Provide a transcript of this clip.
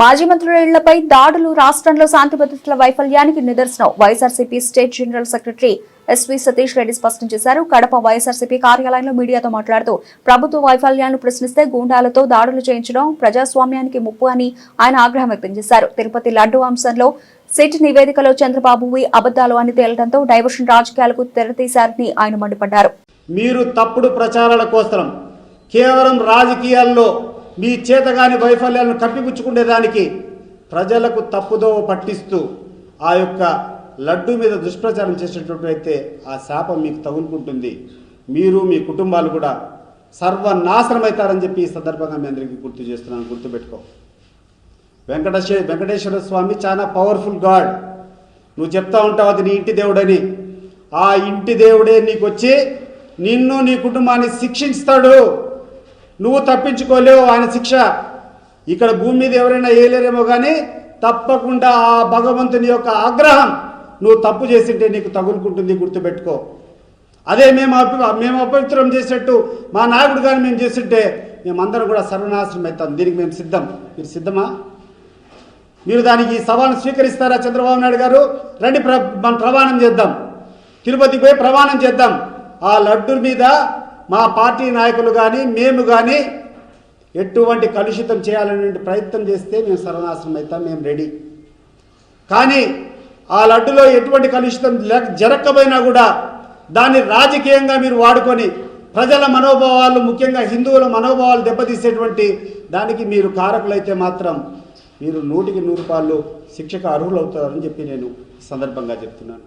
మాజీ మంత్రుల ఇళ్ళపై దాడులు రాష్ట్రంలో శాంతి భద్రతల వైఫల్యానికి నిదర్శనం. YSRCP state general secretary SV Satish Reddy స్పష్టం చేశారు. కడప వైఎస్ఆర్సీపీ కార్యాలయంలో మీడియాతో మాట్లాడుతూ ప్రభుత్వ వైఫల్యాలను ప్రశ్నిస్తే గూండాలతో దాడులు చేయించడం ప్రజాస్వామ్యానికి ముప్పు అని ఆయన ఆగ్రహం వ్యక్తం చేశారు. తిరుపతి లడ్డు అంశంలో సిట్ నివేదికలో చంద్రబాబువి అబద్దాలు అని తేలడంతో డైవర్షన్ రాజకీయాలకు తెరతీశారని ఆయన మండిపడ్డారు. మీరు తప్పుడు ప్రచారాల కోసం కేవలం రాజకీయాల్లో మీ చేతగాని వైఫల్యాలను కప్పిపుచ్చుకునేదానికి ప్రజలకు తప్పుదోవ పట్టిస్తూ ఆ యొక్క లడ్డు మీద దుష్ప్రచారం చేసేటట్లయితే ఆ శాపం మీకు తగులుకుంటుంది. మీరు మీ కుటుంబాలు కూడా సర్వనాశనమవుతారని చెప్పి ఈ సందర్భంగా మీ అందరికీ గుర్తు చేస్తున్నాను గుర్తుపెట్టుకో. వెంకటేశ్వర వెంకటేశ్వర స్వామి చాలా పవర్ఫుల్ గాడ్ నువ్వు చెప్తా ఉంటావు అది నీ ఇంటి దేవుడని. ఆ ఇంటి దేవుడే నీకు వచ్చి నిన్ను నీ కుటుంబాన్ని శిక్షిస్తాడు. నువ్వు తప్పించుకోలేవు ఆయన శిక్ష. ఇక్కడ భూమి మీద ఎవరైనా వేయలేరేమో కానీ తప్పకుండా ఆ భగవంతుని యొక్క ఆగ్రహం నువ్వు తప్పు చేసింటే నీకు తగులుకుంటుంది గుర్తుపెట్టుకో. అదే మేము అప మేము అపవిత్రం చేసేట్టు మా నాయకుడు కానీ మేము చేస్తుంటే మేమందరం కూడా సర్వనాశనం అవుతాం. దీనికి మేము సిద్ధం. మీరు సిద్ధమా? మీరు దానికి ఈ సవాల్ను స్వీకరిస్తారా చంద్రబాబు నాయుడు గారు? రండి ప్ర మనం ప్రమాణం చేద్దాం. తిరుపతికి పోయి ప్రమాణం చేద్దాం. ఆ లడ్డు మీద మా పార్టీ నాయకులు కానీ మేము కానీ ఎటువంటి కలుషితం చేయాలనే ప్రయత్నం చేస్తే మేము సర్వనాశనం అవుతాం మేము రెడీ. కానీ ఆ లడ్డులో ఎటువంటి కలుషితం లేక జరగకపోయినా కూడా దాన్ని రాజకీయంగా మీరు వాడుకొని ప్రజల మనోభావాలు ముఖ్యంగా హిందువుల మనోభావాలు దెబ్బతీసేటువంటి దానికి మీరు కారకులైతే మాత్రం మీరు నూటికి నూరు రూపాయలు శిక్షకు అర్హులు అవుతారని చెప్పి నేను సందర్భంగా చెప్తున్నాను.